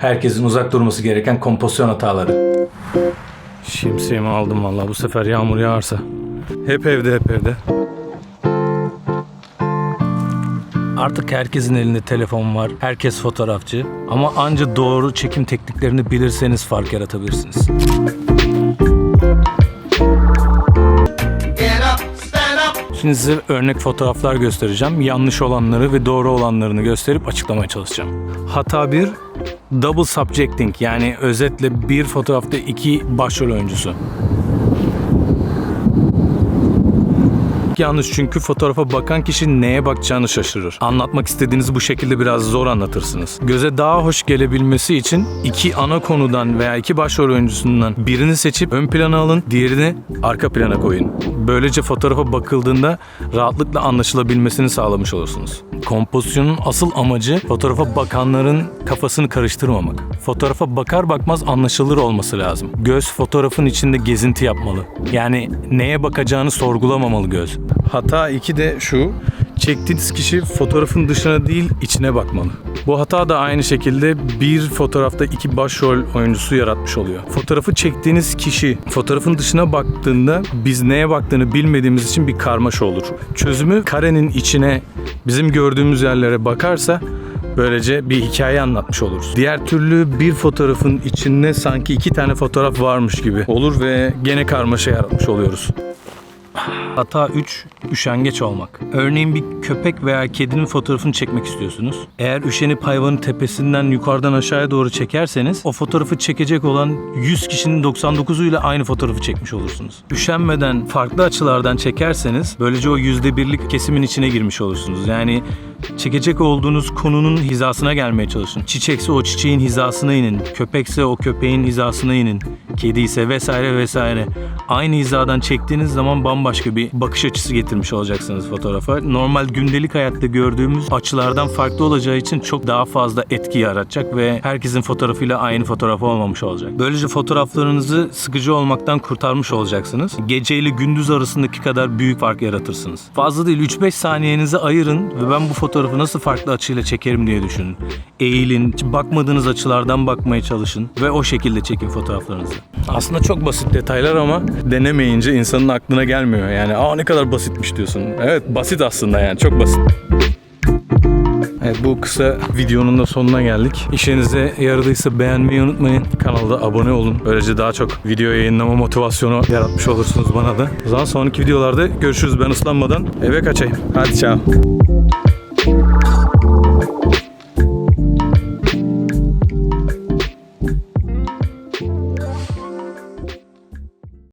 Herkesin uzak durması gereken kompozisyon hataları. Şemsiyemi aldım vallahi bu sefer yağmur yağarsa. Hep evde hep evde. Artık herkesin elinde telefon var. Herkes fotoğrafçı. Ama anca doğru çekim tekniklerini bilirseniz fark yaratabilirsiniz. Şimdi size örnek fotoğraflar göstereceğim. Yanlış olanları ve doğru olanlarını gösterip açıklamaya çalışacağım. Hata 1, double subjecting yani özetle bir fotoğrafta iki başrol oyuncusu. Yanlış çünkü fotoğrafa bakan kişi neye bakacağını şaşırır. Anlatmak istediğinizi bu şekilde biraz zor anlatırsınız. Göze daha hoş gelebilmesi için iki ana konudan veya iki başrol oyuncusundan birini seçip ön plana alın, diğerini arka plana koyun. Böylece fotoğrafa bakıldığında rahatlıkla anlaşılabilmesini sağlamış olursunuz. Kompozisyonun asıl amacı fotoğrafa bakanların kafasını karıştırmamak. Fotoğrafa bakar bakmaz anlaşılır olması lazım. Göz fotoğrafın içinde gezinti yapmalı. Yani neye bakacağını sorgulamamalı göz. Hata 2 de şu. Çektiğiniz kişi fotoğrafın dışına değil içine bakmalı. Bu hata da aynı şekilde bir fotoğrafta iki başrol oyuncusu yaratmış oluyor. Fotoğrafı çektiğiniz kişi fotoğrafın dışına baktığında biz neye baktığını bilmediğimiz için bir karmaşa olur. Çözümü karenin içine bizim gördüğümüz yerlere bakarsa Böylece bir hikaye anlatmış oluruz. Diğer türlü bir fotoğrafın içinde sanki iki tane fotoğraf varmış gibi olur ve gene karmaşa yaratmış oluyoruz. Hata 3. Üşengeç olmak. Örneğin bir köpek veya kedinin fotoğrafını çekmek istiyorsunuz. Eğer üşenip hayvanın tepesinden yukarıdan aşağıya doğru çekerseniz o fotoğrafı çekecek olan 100 kişinin 99'uyla aynı fotoğrafı çekmiş olursunuz. Üşenmeden farklı açılardan çekerseniz böylece o %1'lik kesimin içine girmiş olursunuz. Yani çekecek olduğunuz konunun hizasına gelmeye çalışın. Çiçekse o çiçeğin hizasına inin. Köpekse o köpeğin hizasına inin. Kedi ise vesaire vesaire. Aynı hizadan çektiğiniz zaman bambaşka bir bakış açısı getirmiş olacaksınız fotoğrafa. Normal gündelik hayatta gördüğümüz açılardan farklı olacağı için çok daha fazla etki yaratacak ve herkesin fotoğrafıyla aynı fotoğraf olmamış olacak. Böylece fotoğraflarınızı sıkıcı olmaktan kurtarmış olacaksınız. Gece ile gündüz arasındaki kadar büyük fark yaratırsınız. Fazla değil 3-5 saniyenizi ayırın ve ben bu fotoğrafı nasıl farklı açıyla çekerim diye düşünün. Eğilin, bakmadığınız açılardan bakmaya çalışın ve o şekilde çekin fotoğraflarınızı. Aslında çok basit detaylar ama denemeyince insanın aklına gelmiyor. Yani aa ne kadar basitmiş diyorsun. Evet basit aslında yani çok basit. Evet bu kısa videonun da sonuna geldik. İşinize yaradıysa beğenmeyi unutmayın. Kanalda abone olun. Böylece daha çok video yayınlama motivasyonu yaratmış olursunuz bana da. O zaman sonraki videolarda görüşürüz ben ıslanmadan eve kaçayım. Hadi ciao.